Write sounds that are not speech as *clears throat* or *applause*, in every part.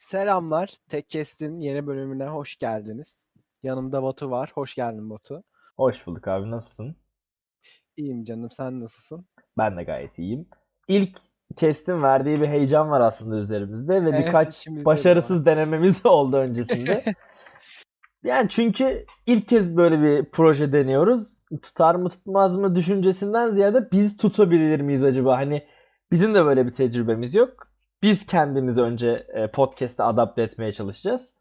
Selamlar. Tekkest'in yeni bölümüne hoş geldiniz. Yanımda Batu var. Hoş geldin Batu. Hoş bulduk abi nasılsın? İyiyim canım. Sen nasılsın? Ben de gayet iyiyim. İlk kestin verdiği bir heyecan var aslında üzerimizde ve Evet, birkaç de başarısız denememiz *laughs* oldu öncesinde. *laughs* yani çünkü ilk kez böyle bir proje deniyoruz. Tutar mı tutmaz mı düşüncesinden ziyade biz tutabilir miyiz acaba? Hani bizim de böyle bir tecrübemiz yok. Biz kendimizi önce e, podcast'e adapte etmeye çalışacağız.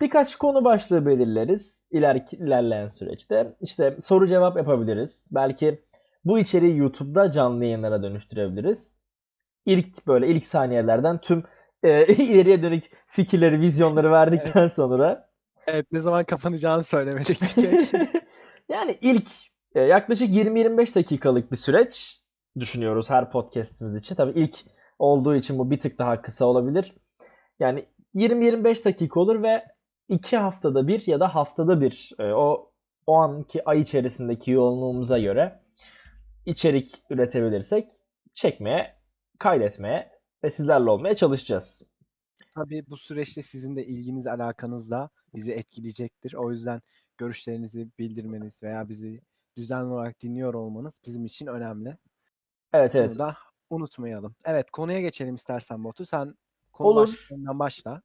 Birkaç konu başlığı belirleriz ileriki, ilerleyen süreçte. İşte soru cevap yapabiliriz. Belki bu içeriği YouTube'da canlı yayınlara dönüştürebiliriz. İlk böyle ilk saniyelerden tüm e, *laughs* ileriye dönük fikirleri, vizyonları verdikten sonra Evet ne zaman kapanacağını söylemedik tek. *laughs* yani ilk e, yaklaşık 20-25 dakikalık bir süreç düşünüyoruz her podcast'imiz için. Tabii ilk olduğu için bu bir tık daha kısa olabilir. Yani 20-25 dakika olur ve iki haftada bir ya da haftada bir e, o o anki ay içerisindeki yoğunluğumuza göre içerik üretebilirsek çekmeye, kaydetmeye ve sizlerle olmaya çalışacağız. Tabii bu süreçte sizin de ilginiz alakanız da bizi etkileyecektir. O yüzden görüşlerinizi bildirmeniz veya bizi düzenli olarak dinliyor olmanız bizim için önemli. Evet evet. Bunu da unutmayalım. Evet konuya geçelim istersen Batu. Sen konu Olur. başlıklarından başla.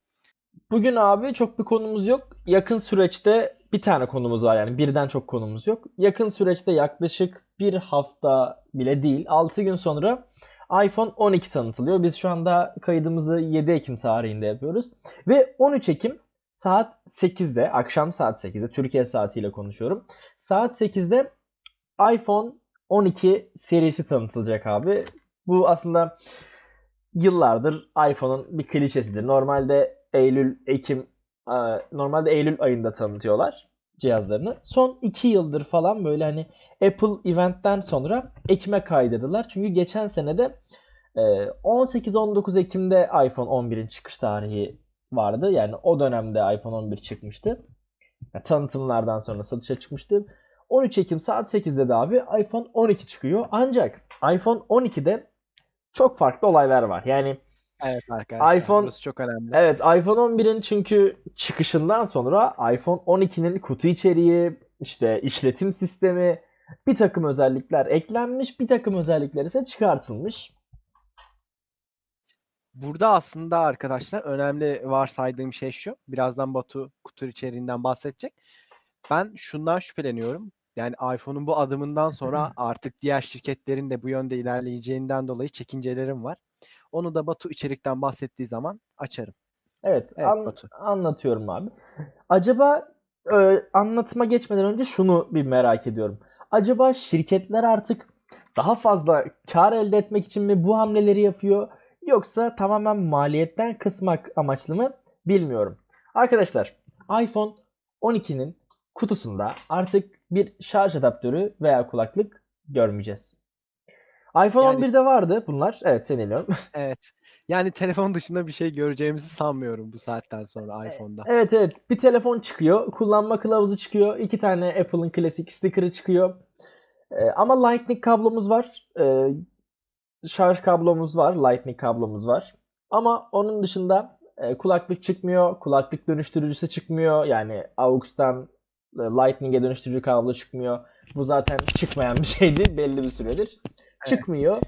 Bugün abi çok bir konumuz yok. Yakın süreçte bir tane konumuz var yani birden çok konumuz yok. Yakın süreçte yaklaşık bir hafta bile değil 6 gün sonra iPhone 12 tanıtılıyor. Biz şu anda kaydımızı 7 Ekim tarihinde yapıyoruz. Ve 13 Ekim saat 8'de akşam saat 8'de Türkiye saatiyle konuşuyorum. Saat 8'de iPhone 12 serisi tanıtılacak abi. Bu aslında yıllardır iPhone'un bir klişesidir. Normalde Eylül, Ekim, e, normalde Eylül ayında tanıtıyorlar cihazlarını. Son 2 yıldır falan böyle hani Apple eventten sonra Ekim'e kaydırdılar. Çünkü geçen sene de e, 18-19 Ekim'de iPhone 11'in çıkış tarihi vardı. Yani o dönemde iPhone 11 çıkmıştı. Yani tanıtımlardan sonra satışa çıkmıştı. 13 Ekim saat 8'de de abi iPhone 12 çıkıyor. Ancak iPhone 12'de çok farklı olaylar var. Yani Evet arkadaşlar. iPhone- Burası çok önemli. Evet iPhone 11'in çünkü çıkışından sonra iPhone 12'nin kutu içeriği, işte işletim sistemi, bir takım özellikler eklenmiş, bir takım özellikler ise çıkartılmış. Burada aslında arkadaşlar önemli varsaydığım şey şu. Birazdan Batu kutu içeriğinden bahsedecek. Ben şundan şüpheleniyorum. Yani iPhone'un bu adımından sonra artık diğer şirketlerin de bu yönde ilerleyeceğinden dolayı çekincelerim var. Onu da Batu içerikten bahsettiği zaman açarım. Evet, Evet, an- Batu. anlatıyorum abi. Acaba e, anlatıma geçmeden önce şunu bir merak ediyorum. Acaba şirketler artık daha fazla kar elde etmek için mi bu hamleleri yapıyor yoksa tamamen maliyetten kısmak amaçlı mı bilmiyorum. Arkadaşlar, iPhone 12'nin kutusunda artık bir şarj adaptörü veya kulaklık görmeyeceğiz. iPhone Yani- 11'de vardı bunlar. Evet, seni dinliyorum. *laughs* Evet. Yani telefon dışında bir şey göreceğimizi sanmıyorum bu saatten sonra iPhone'da. Evet evet bir telefon çıkıyor. Kullanma kılavuzu çıkıyor. iki tane Apple'ın klasik sticker'ı çıkıyor. Ee, ama Lightning kablomuz var. Ee, şarj kablomuz var. Lightning kablomuz var. Ama onun dışında e, kulaklık çıkmıyor. Kulaklık dönüştürücüsü çıkmıyor. Yani AUX'tan e, Lightning'e dönüştürücü kablo çıkmıyor. Bu zaten çıkmayan bir şeydi belli bir süredir. Çıkmıyor.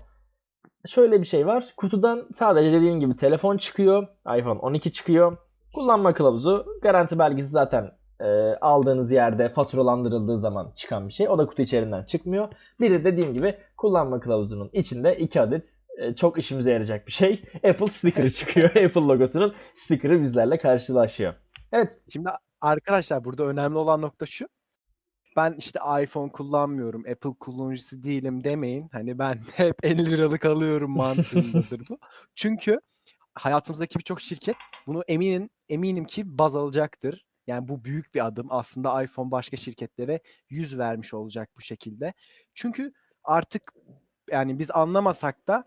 Şöyle bir şey var. Kutudan sadece dediğim gibi telefon çıkıyor. iPhone 12 çıkıyor. Kullanma kılavuzu, garanti belgesi zaten e, aldığınız yerde faturalandırıldığı zaman çıkan bir şey. O da kutu içerisinden çıkmıyor. Bir de dediğim gibi kullanma kılavuzunun içinde iki adet e, çok işimize yarayacak bir şey. *laughs* Apple sticker'ı çıkıyor. *laughs* Apple logosunun sticker'ı bizlerle karşılaşıyor. Evet. Şimdi arkadaşlar burada önemli olan nokta şu. Ben işte iPhone kullanmıyorum, Apple kullanıcısı değilim demeyin. Hani ben *laughs* hep 50 liralık alıyorum *laughs* mantığındadır bu. Çünkü hayatımızdaki birçok şirket bunu eminim eminim ki baz alacaktır. Yani bu büyük bir adım. Aslında iPhone başka şirketlere yüz vermiş olacak bu şekilde. Çünkü artık yani biz anlamasak da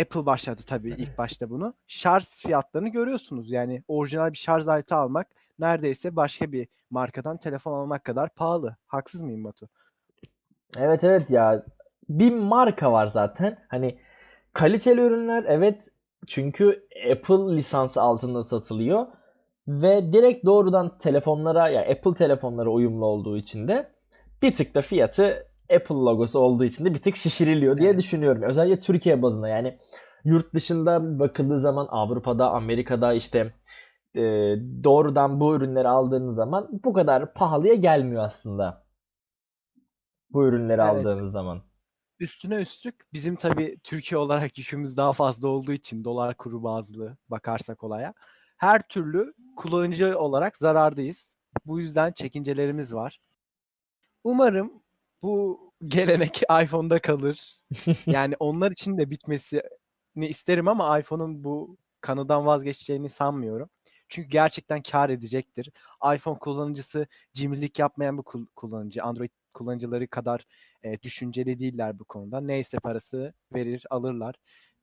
Apple başladı tabii ilk başta bunu. Şarj fiyatlarını görüyorsunuz. Yani orijinal bir şarj aleti almak neredeyse başka bir markadan telefon almak kadar pahalı. Haksız mıyım Batu? Evet evet ya. Bir marka var zaten. Hani kaliteli ürünler evet Çünkü Apple lisansı altında satılıyor ve direkt doğrudan telefonlara ya Apple telefonlara uyumlu olduğu için de bir tık da fiyatı Apple logosu olduğu için de bir tık şişiriliyor diye Evet. düşünüyorum. Özellikle Türkiye bazında yani yurt dışında bakıldığı zaman Avrupa'da, Amerika'da işte e, doğrudan bu ürünleri aldığınız zaman bu kadar pahalıya gelmiyor aslında. Bu ürünleri Evet. aldığınız zaman. Üstüne üstlük bizim tabii Türkiye olarak yükümüz daha fazla olduğu için dolar kuru bazlı bakarsak olaya her türlü kullanıcı olarak zarardayız. Bu yüzden çekincelerimiz var. Umarım bu gelenek *laughs* iPhone'da kalır. *laughs* Yani onlar için de bitmesini isterim ama iPhone'un bu kanıdan vazgeçeceğini sanmıyorum. Çünkü gerçekten kar edecektir. iPhone kullanıcısı cimrilik yapmayan bir kul- kullanıcı. Android kullanıcıları kadar e, düşünceli değiller bu konuda. Neyse parası verir alırlar.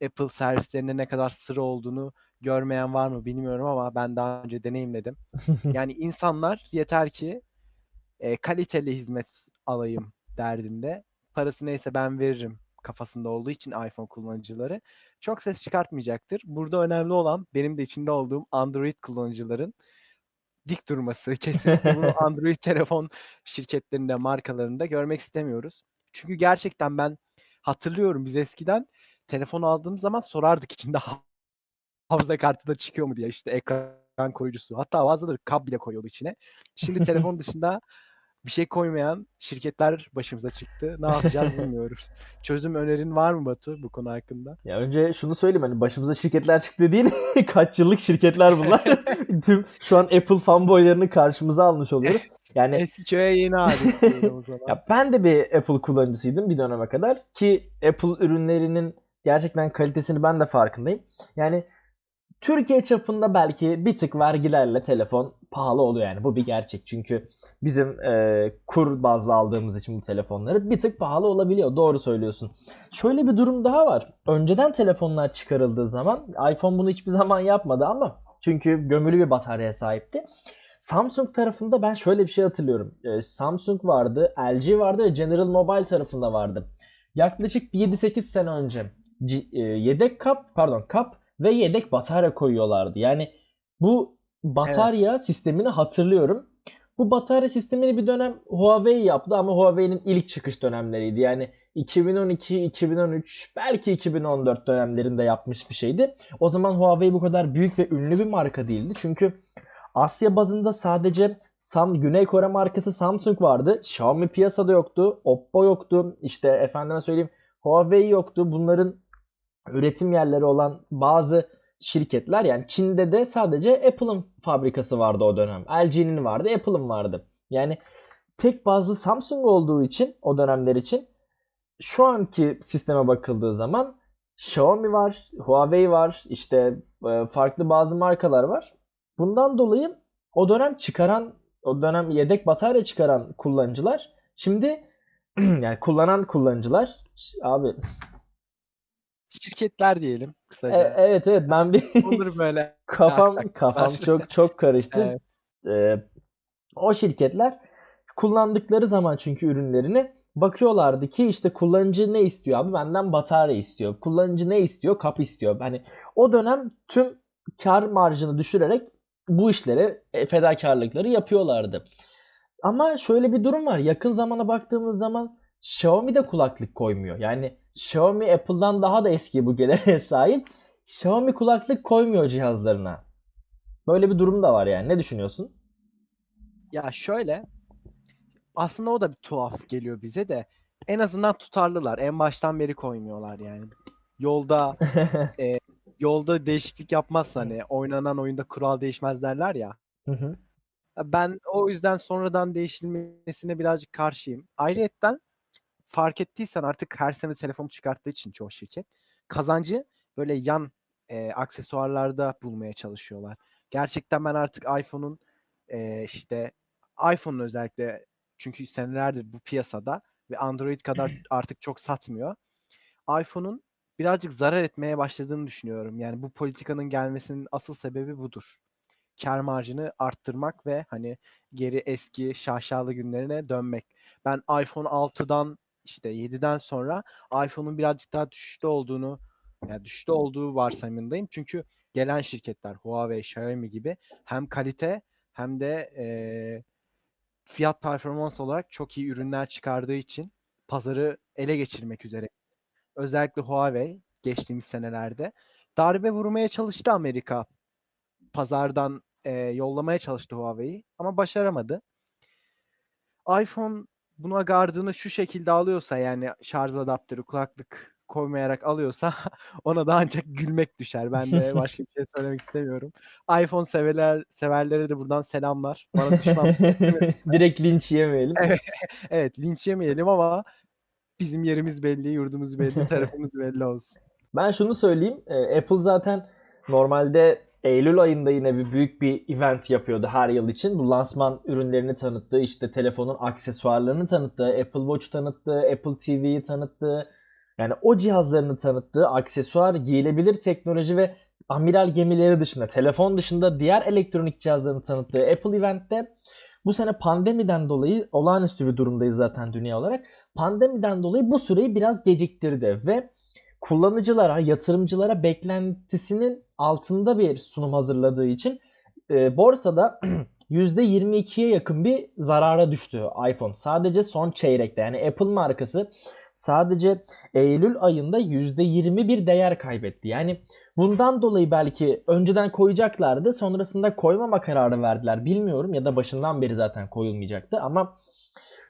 Apple servislerinde ne kadar sıra olduğunu görmeyen var mı bilmiyorum ama ben daha önce deneyimledim. *laughs* Yani insanlar yeter ki e, kaliteli hizmet alayım derdinde. Parası neyse ben veririm kafasında olduğu için iPhone kullanıcıları çok ses çıkartmayacaktır. Burada önemli olan benim de içinde olduğum Android kullanıcıların dik durması. *laughs* Kesinlikle bunu *laughs* Android telefon şirketlerinde, markalarında görmek istemiyoruz. Çünkü gerçekten ben hatırlıyorum biz eskiden telefon aldığımız zaman sorardık içinde ha- hafıza kartı da çıkıyor mu diye işte ekran koruyucusu. Hatta bazıları kab bile koyuyordu içine. Şimdi *laughs* telefon dışında bir şey koymayan şirketler başımıza çıktı. Ne yapacağız *laughs* bilmiyoruz. Çözüm önerin var mı Batu bu konu hakkında? Ya önce şunu söyleyeyim hani başımıza şirketler çıktı değil *laughs* kaç yıllık şirketler bunlar. *laughs* Tüm şu an Apple fanboylarını karşımıza almış oluyoruz. Yani Eski köye yeni adet o zaman. ya ben de bir Apple kullanıcısıydım bir döneme kadar ki Apple ürünlerinin gerçekten kalitesini ben de farkındayım. Yani Türkiye çapında belki bir tık vergilerle telefon pahalı oluyor yani bu bir gerçek. Çünkü bizim e, kur bazlı aldığımız için bu telefonları bir tık pahalı olabiliyor. Doğru söylüyorsun. Şöyle bir durum daha var. Önceden telefonlar çıkarıldığı zaman iPhone bunu hiçbir zaman yapmadı ama çünkü gömülü bir bataryaya sahipti. Samsung tarafında ben şöyle bir şey hatırlıyorum. Ee, Samsung vardı, LG vardı ve General Mobile tarafında vardı. Yaklaşık bir 7-8 sene önce e, yedek kap, pardon kap ve yedek batarya koyuyorlardı. Yani bu batarya sistemini hatırlıyorum. Bu batarya sistemini bir dönem Huawei yaptı ama Huawei'nin ilk çıkış dönemleriydi. Yani 2012, 2013, belki 2014 dönemlerinde yapmış bir şeydi. O zaman Huawei bu kadar büyük ve ünlü bir marka değildi. Çünkü Asya bazında sadece Sam Güney Kore markası Samsung vardı. Xiaomi piyasada yoktu. Oppo yoktu. İşte efendime söyleyeyim Huawei yoktu. Bunların üretim yerleri olan bazı şirketler yani Çin'de de sadece Apple'ın fabrikası vardı o dönem. LG'nin vardı, Apple'ın vardı. Yani tek bazlı Samsung olduğu için o dönemler için şu anki sisteme bakıldığı zaman Xiaomi var, Huawei var, işte e, farklı bazı markalar var. Bundan dolayı o dönem çıkaran, o dönem yedek batarya çıkaran kullanıcılar şimdi *clears throat* yani kullanan kullanıcılar abi Şirketler diyelim e- kısaca. evet evet ben bir *laughs* Olur böyle. *laughs* kafam Tak tak kafam tak. çok çok karıştı. Evet. Ee, o şirketler kullandıkları zaman çünkü ürünlerini bakıyorlardı ki işte kullanıcı ne istiyor abi benden batarya istiyor. Kullanıcı ne istiyor? Kap istiyor. Hani o dönem tüm kar marjını düşürerek bu işlere e, fedakarlıkları yapıyorlardı. Ama şöyle bir durum var. Yakın zamana baktığımız zaman Xiaomi de kulaklık koymuyor. Yani Xiaomi Apple'dan daha da eski bu geleneğe *laughs* sahip. Xiaomi kulaklık koymuyor cihazlarına. Böyle bir durum da var yani. Ne düşünüyorsun? Ya şöyle aslında o da bir tuhaf geliyor bize de en azından tutarlılar. En baştan beri koymuyorlar yani. Yolda *laughs* yolda değişiklik yapmazsa hani oynanan oyunda kural değişmez derler ya. Hı hı. Ben o yüzden sonradan değişilmesine birazcık karşıyım. Ayrıyetten fark ettiysen artık her sene telefon çıkarttığı için çoğu şirket kazancı böyle yan e, aksesuarlarda bulmaya çalışıyorlar. Gerçekten ben artık iPhone'un e, işte iPhone'un özellikle çünkü senelerdir bu piyasada ve Android kadar artık çok satmıyor. iPhone'un birazcık zarar etmeye başladığını düşünüyorum. Yani bu politikanın gelmesinin asıl sebebi budur. Kar marjını arttırmak ve hani geri eski şaşalı günlerine dönmek. Ben iPhone 6'dan işte 7'den sonra iPhone'un birazcık daha düşüşte olduğunu Yani düşüşte olduğu varsayımındayım. Çünkü gelen şirketler Huawei, Xiaomi gibi hem kalite hem de eee, fiyat performans olarak çok iyi ürünler çıkardığı için pazarı ele geçirmek üzere. Özellikle Huawei geçtiğimiz senelerde darbe vurmaya çalıştı Amerika. Pazardan eee, yollamaya çalıştı Huawei'yi ama başaramadı. iPhone buna gardını şu şekilde alıyorsa yani şarj adaptörü, kulaklık koymayarak alıyorsa *laughs* ona da ancak gülmek düşer. Ben de *laughs* başka bir şey söylemek istemiyorum. iPhone severler severlere de buradan selamlar. Bana düşman *laughs* Direkt linç yemeyelim. Evet, evet linç yemeyelim ama bizim yerimiz belli, yurdumuz belli, tarafımız belli olsun. Ben şunu söyleyeyim. Apple zaten normalde Eylül ayında yine bir büyük bir event yapıyordu her yıl için. Bu lansman ürünlerini tanıttığı, işte telefonun aksesuarlarını tanıttığı, Apple Watch tanıttığı, Apple TV'yi tanıttığı, yani o cihazlarını tanıttığı aksesuar, giyilebilir teknoloji ve amiral gemileri dışında, telefon dışında diğer elektronik cihazlarını tanıttığı Apple Event'te bu sene pandemiden dolayı olağanüstü bir durumdayız zaten dünya olarak. Pandemiden dolayı bu süreyi biraz geciktirdi ve kullanıcılara, yatırımcılara beklentisinin altında bir sunum hazırladığı için e, borsada *clears throat* %22'ye yakın bir zarara düştü iPhone. Sadece son çeyrekte yani Apple markası sadece Eylül ayında %20 bir değer kaybetti. Yani bundan dolayı belki önceden koyacaklardı sonrasında koymama kararı verdiler bilmiyorum ya da başından beri zaten koyulmayacaktı ama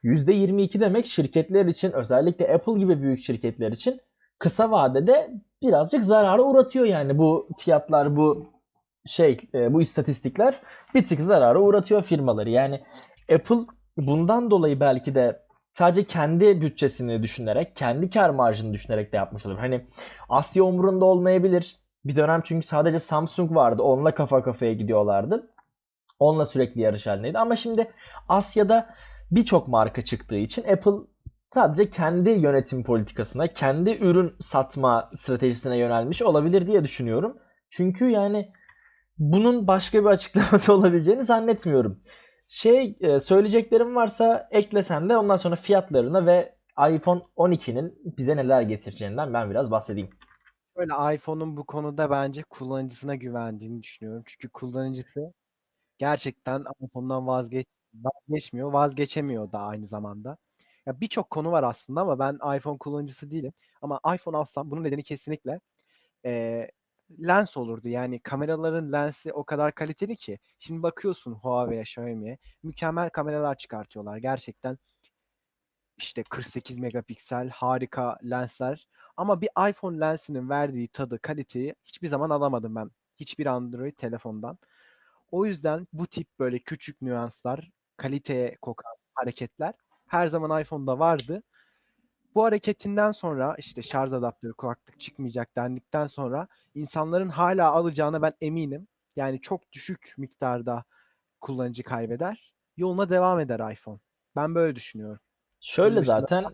%22 demek şirketler için özellikle Apple gibi büyük şirketler için kısa vadede birazcık zarara uğratıyor yani bu fiyatlar bu şey e, bu istatistikler bir tık zarara uğratıyor firmaları. Yani Apple bundan dolayı belki de sadece kendi bütçesini düşünerek, kendi kar marjını düşünerek de yapmış olabilir. Hani Asya umurunda olmayabilir. Bir dönem çünkü sadece Samsung vardı. Onunla kafa kafaya gidiyorlardı. Onunla sürekli yarış halindeydi. Ama şimdi Asya'da birçok marka çıktığı için Apple sadece kendi yönetim politikasına, kendi ürün satma stratejisine yönelmiş olabilir diye düşünüyorum. Çünkü yani bunun başka bir açıklaması *laughs* olabileceğini zannetmiyorum. Şey e, söyleyeceklerim varsa eklesen de ondan sonra fiyatlarına ve iPhone 12'nin bize neler getireceğinden ben biraz bahsedeyim. Böyle iPhone'un bu konuda bence kullanıcısına güvendiğini düşünüyorum. Çünkü kullanıcısı gerçekten iPhone'dan vazgeç vazgeçmiyor, vazgeçemiyor da aynı zamanda. Ya birçok konu var aslında ama ben iPhone kullanıcısı değilim. Ama iPhone alsam bunun nedeni kesinlikle eee, lens olurdu. Yani kameraların lensi o kadar kaliteli ki. Şimdi bakıyorsun Huawei'ye, Xiaomi'ye mükemmel kameralar çıkartıyorlar. Gerçekten işte 48 megapiksel harika lensler. Ama bir iPhone lensinin verdiği tadı, kaliteyi hiçbir zaman alamadım ben. Hiçbir Android telefondan. O yüzden bu tip böyle küçük nüanslar, kaliteye kokan hareketler her zaman iPhone'da vardı. Bu hareketinden sonra işte şarj adaptörü, kulaklık çıkmayacak dendikten sonra insanların hala alacağına ben eminim. Yani çok düşük miktarda kullanıcı kaybeder. Yoluna devam eder iPhone. Ben böyle düşünüyorum. Şöyle Bunun zaten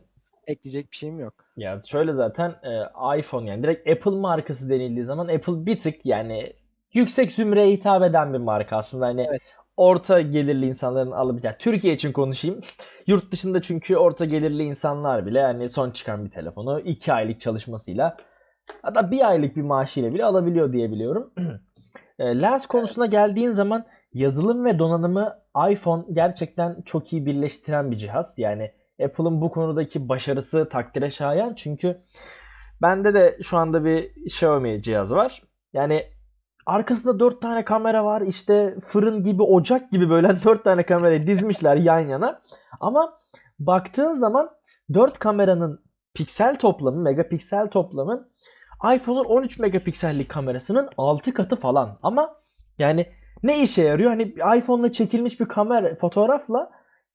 ekleyecek bir şeyim yok. ya şöyle zaten e, iPhone yani direkt Apple markası denildiği zaman Apple bir tık yani yüksek zümreye hitap eden bir marka aslında hani Evet. Orta gelirli insanların alabileceği. Türkiye için konuşayım. *laughs* Yurt dışında çünkü orta gelirli insanlar bile yani son çıkan bir telefonu 2 aylık çalışmasıyla hatta bir aylık bir maaşıyla bile alabiliyor diye biliyorum. *clears throat* E, Lens konusuna geldiğin zaman yazılım ve donanımı iPhone gerçekten çok iyi birleştiren bir cihaz. Yani Apple'ın bu konudaki başarısı takdire şayan. Çünkü bende de şu anda bir Xiaomi cihazı var. Yani arkasında 4 tane kamera var. İşte fırın gibi, ocak gibi böyle *laughs* 4 tane kamerayı dizmişler yan yana. Ama baktığın zaman 4 kameranın piksel toplamı, megapiksel toplamı iPhone'un 13 megapiksellik kamerasının 6 katı falan. Ama yani ne işe yarıyor? Hani iPhone'la çekilmiş bir kamera fotoğrafla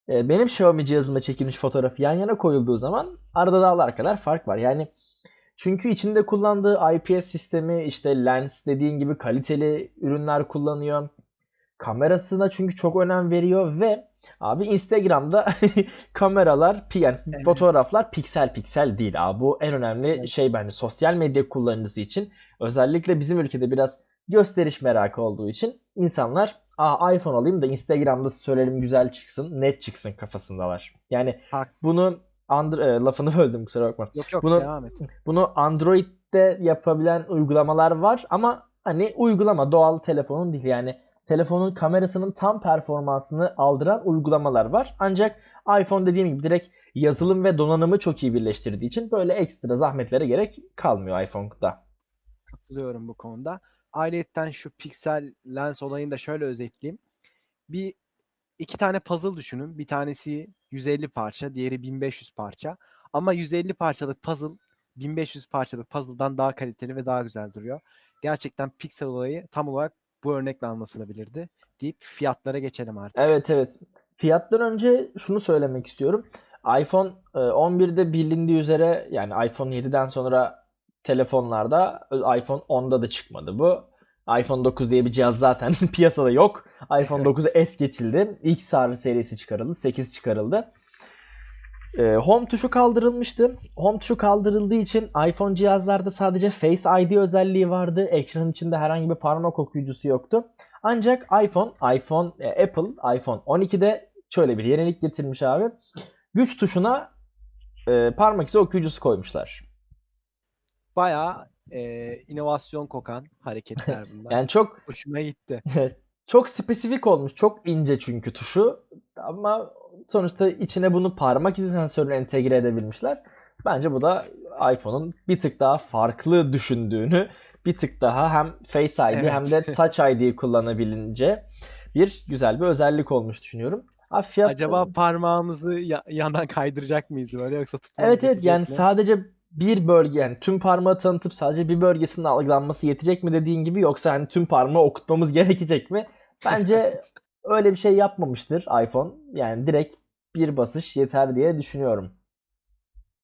e, benim Xiaomi cihazımda çekilmiş fotoğraf yan yana koyulduğu zaman arada dağlar kadar fark var. Yani çünkü içinde kullandığı IPS sistemi işte lens dediğin gibi kaliteli ürünler kullanıyor. Kamerasına çünkü çok önem veriyor ve abi Instagram'da *laughs* kameralar yani Evet. fotoğraflar piksel piksel değil abi. Bu en önemli Evet. şey bence sosyal medya kullanıcısı için özellikle bizim ülkede biraz gösteriş merakı olduğu için insanlar Aa, iPhone alayım da Instagram'da söylerim güzel çıksın, net çıksın kafasındalar. Yani Hak- bunu Andro- e, lafını *laughs* böldüm kusura bakma. Yok yok Bunu- devam et. Bunu Android tablette yapabilen uygulamalar var ama hani uygulama doğal telefonun değil yani telefonun kamerasının tam performansını aldıran uygulamalar var. Ancak iPhone dediğim gibi direkt yazılım ve donanımı çok iyi birleştirdiği için böyle ekstra zahmetlere gerek kalmıyor iPhone'da. Katılıyorum bu konuda. Ayrıyeten şu piksel lens olayını da şöyle özetleyeyim. Bir iki tane puzzle düşünün. Bir tanesi 150 parça, diğeri 1500 parça. Ama 150 parçalık puzzle 1500 parçalık puzzle'dan daha kaliteli ve daha güzel duruyor. Gerçekten piksel olayı tam olarak bu örnekle anlatılabilirdi deyip fiyatlara geçelim artık. Evet evet. Fiyattan önce şunu söylemek istiyorum. iPhone e, 11'de bilindiği üzere yani iPhone 7'den sonra telefonlarda e, iPhone 10'da da çıkmadı bu. iPhone 9 diye bir cihaz zaten *laughs* piyasada yok. iPhone 9'a es geçildi. XR serisi çıkarıldı. 8 çıkarıldı. E, Home tuşu kaldırılmıştı. Home tuşu kaldırıldığı için iPhone cihazlarda sadece Face ID özelliği vardı. Ekranın içinde herhangi bir parmak okuyucusu yoktu. Ancak iPhone, iPhone, e, Apple iPhone 12'de şöyle bir yenilik getirmiş abi. Güç tuşuna e, parmak izi okuyucusu koymuşlar. Bayağı e, inovasyon kokan hareketler *laughs* bunlar. Yani çok Hoşuma gitti. *laughs* çok spesifik olmuş. Çok ince çünkü tuşu. Ama sonuçta içine bunu parmak izi sensörünü entegre edebilmişler. Bence bu da iPhone'un bir tık daha farklı düşündüğünü, bir tık daha hem Face ID Evet. hem de *laughs* Touch ID'yi kullanabilince bir güzel bir özellik olmuş düşünüyorum. Abi fiyat Acaba parmağımızı ya- yana kaydıracak mıyız böyle yoksa tutmamız Evet evet yani mi? sadece bir bölge yani tüm parmağı tanıtıp sadece bir bölgesinin algılanması yetecek mi dediğin gibi yoksa hani tüm parmağı okutmamız *laughs* gerekecek mi? Bence öyle bir şey yapmamıştır iPhone. Yani direkt bir basış yeter diye düşünüyorum.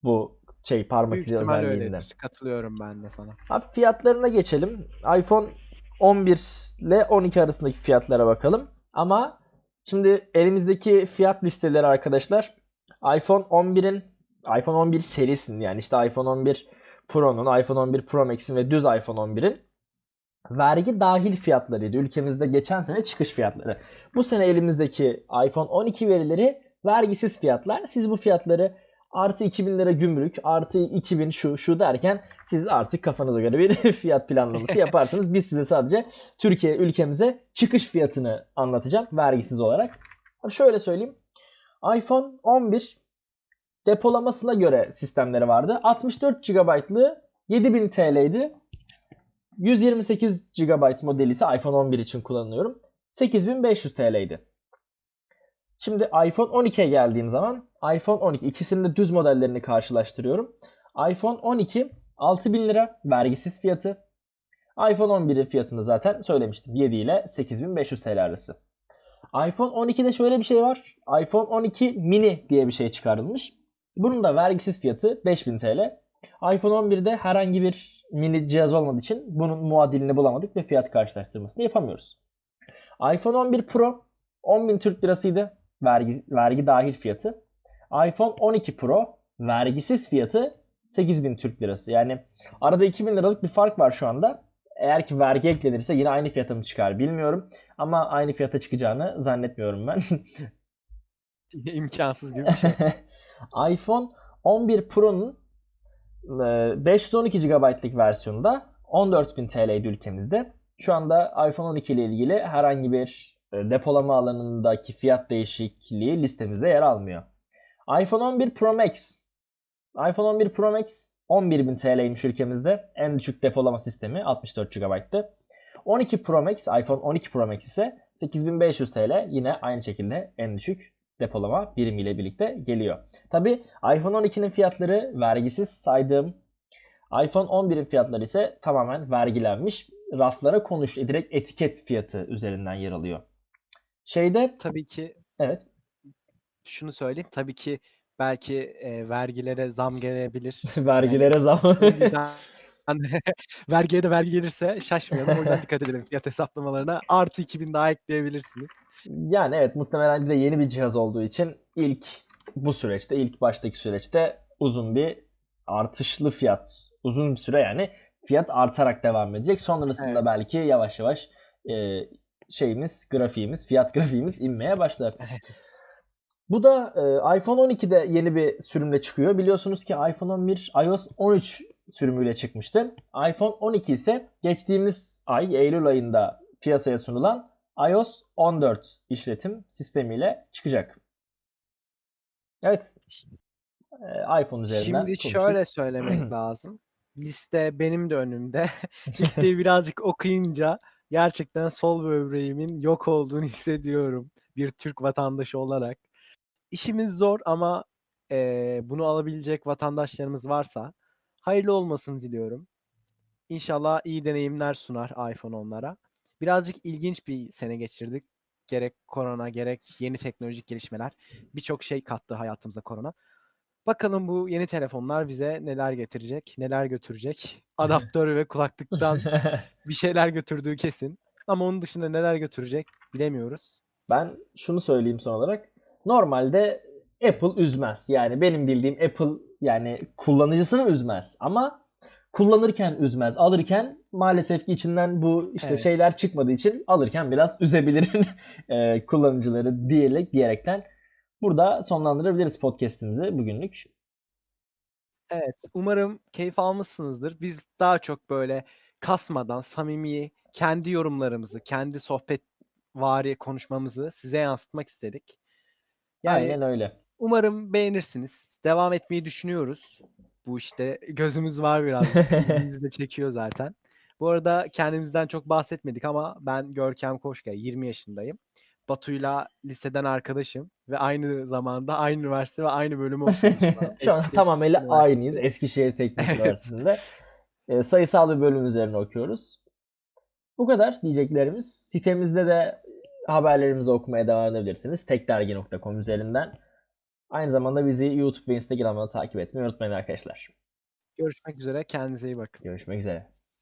Bu şey parmak Büyük izi ihtimal özelliğinde. öyledir. Katılıyorum ben de sana. Abi fiyatlarına geçelim. iPhone 11 ile 12 arasındaki fiyatlara bakalım. Ama şimdi elimizdeki fiyat listeleri arkadaşlar iPhone 11'in iPhone 11 serisinin yani işte iPhone 11 Pro'nun, iPhone 11 Pro Max'in ve düz iPhone 11'in vergi dahil fiyatlarıydı. Ülkemizde geçen sene çıkış fiyatları. Bu sene elimizdeki iPhone 12 verileri vergisiz fiyatlar. Siz bu fiyatları artı 2000 lira gümrük, artı 2000 şu şu derken siz artık kafanıza göre bir *laughs* fiyat planlaması *laughs* yaparsınız. Biz size sadece Türkiye ülkemize çıkış fiyatını anlatacağım vergisiz olarak. Şöyle söyleyeyim. iPhone 11 depolamasına göre sistemleri vardı. 64 GB'lı 7000 TL'ydi. 128 GB modeli ise iPhone 11 için kullanıyorum. 8500 TL'ydi. Şimdi iPhone 12'ye geldiğim zaman iPhone 12 ikisinin de düz modellerini karşılaştırıyorum. iPhone 12 6000 lira vergisiz fiyatı. iPhone 11'in fiyatını zaten söylemiştim. 7 ile 8500 TL arası. iPhone 12'de şöyle bir şey var. iPhone 12 mini diye bir şey çıkarılmış. Bunun da vergisiz fiyatı 5000 TL. iPhone 11'de herhangi bir mini cihaz olmadığı için bunun muadilini bulamadık ve fiyat karşılaştırmasını yapamıyoruz. iPhone 11 Pro 10.000 Türk lirasıydı vergi, vergi dahil fiyatı. iPhone 12 Pro vergisiz fiyatı 8000 Türk lirası. Yani arada 2000 liralık bir fark var şu anda. Eğer ki vergi eklenirse yine aynı fiyata mı çıkar bilmiyorum. Ama aynı fiyata çıkacağını zannetmiyorum ben. *laughs* İmkansız gibi bir şey. *laughs* iPhone 11 Pro'nun e, 512 GB'lık versiyonunda 14.000 TL'ydi ülkemizde. Şu anda iPhone 12 ile ilgili herhangi bir e, depolama alanındaki fiyat değişikliği listemizde yer almıyor. iPhone 11 Pro Max. iPhone 11 Pro Max 11.000 TL'ymiş ülkemizde. En düşük depolama sistemi 64 GB'tı. 12 Pro Max, iPhone 12 Pro Max ise 8500 TL. Yine aynı şekilde en düşük depolama birimiyle birlikte geliyor. Tabi iPhone 12'nin fiyatları vergisiz saydığım iPhone 11'in fiyatları ise tamamen vergilenmiş. Raflara konuş direkt etiket fiyatı üzerinden yer alıyor. Şeyde Tabii ki evet şunu söyleyeyim. Tabii ki belki e, vergilere zam gelebilir. *laughs* vergilere zam. O yüzden *laughs* vergiye de vergi gelirse şaşmayalım. O yüzden dikkat edelim fiyat hesaplamalarına. Artı 2000 daha ekleyebilirsiniz. Yani evet muhtemelen bir de yeni bir cihaz olduğu için ilk bu süreçte ilk baştaki süreçte uzun bir artışlı fiyat uzun bir süre yani fiyat artarak devam edecek. Sonrasında Evet. belki yavaş yavaş e, şeyimiz grafiğimiz fiyat *laughs* grafiğimiz inmeye başlar. Evet. Bu da e, iPhone 12'de yeni bir sürümle çıkıyor. Biliyorsunuz ki iPhone 11 iOS 13 sürümüyle çıkmıştı. iPhone 12 ise geçtiğimiz ay Eylül ayında piyasaya sunulan iOS 14 işletim sistemiyle çıkacak. Evet. Ee, iPhone üzerinden Şimdi konuştuk. şöyle söylemek *clears throat* lazım. Liste benim de önümde. *laughs* Listeyi birazcık okuyunca gerçekten sol böbreğimin yok olduğunu *laughs* hissediyorum bir Türk vatandaşı olarak. İşimiz zor ama eee, bunu alabilecek vatandaşlarımız varsa hayırlı olmasını diliyorum. İnşallah iyi deneyimler sunar iPhone onlara. Birazcık ilginç bir sene geçirdik. Gerek korona gerek yeni teknolojik gelişmeler birçok şey kattı hayatımıza korona. Bakalım bu yeni telefonlar bize neler getirecek, neler götürecek. Adaptör ve kulaklıktan *laughs* bir şeyler götürdüğü kesin. Ama onun dışında neler götürecek bilemiyoruz. Ben şunu söyleyeyim son olarak. Normalde Apple üzmez. Yani benim bildiğim Apple yani kullanıcısını üzmez ama kullanırken üzmez. Alırken maalesef ki içinden bu işte Evet. şeyler çıkmadığı için alırken biraz üzebilir *laughs* e, kullanıcıları diyerek diyerekten burada sonlandırabiliriz podcast'imizi bugünlük. Evet, umarım keyif almışsınızdır. Biz daha çok böyle kasmadan, samimi, kendi yorumlarımızı, kendi sohbet vari konuşmamızı size yansıtmak istedik. Yani Aynen öyle. umarım beğenirsiniz. Devam etmeyi düşünüyoruz. Bu işte gözümüz var birazcık. *laughs* ilgimizi de çekiyor zaten. Bu arada kendimizden çok bahsetmedik ama ben Görkem Koşkaya, 20 yaşındayım. Batu'yla liseden arkadaşım ve aynı zamanda aynı üniversite ve aynı bölümü okuyoruz *laughs* şu an. Tamamıyla aynıyız. Eskişehir Teknik Evet. Üniversitesi'nde. E, sayısal bir bölüm üzerine okuyoruz. Bu kadar diyeceklerimiz. Sitemizde de haberlerimizi okumaya devam edebilirsiniz. tekdergi.com üzerinden. Aynı zamanda bizi YouTube ve Instagram'da takip etmeyi unutmayın arkadaşlar. Görüşmek üzere. Kendinize iyi bakın. Görüşmek üzere.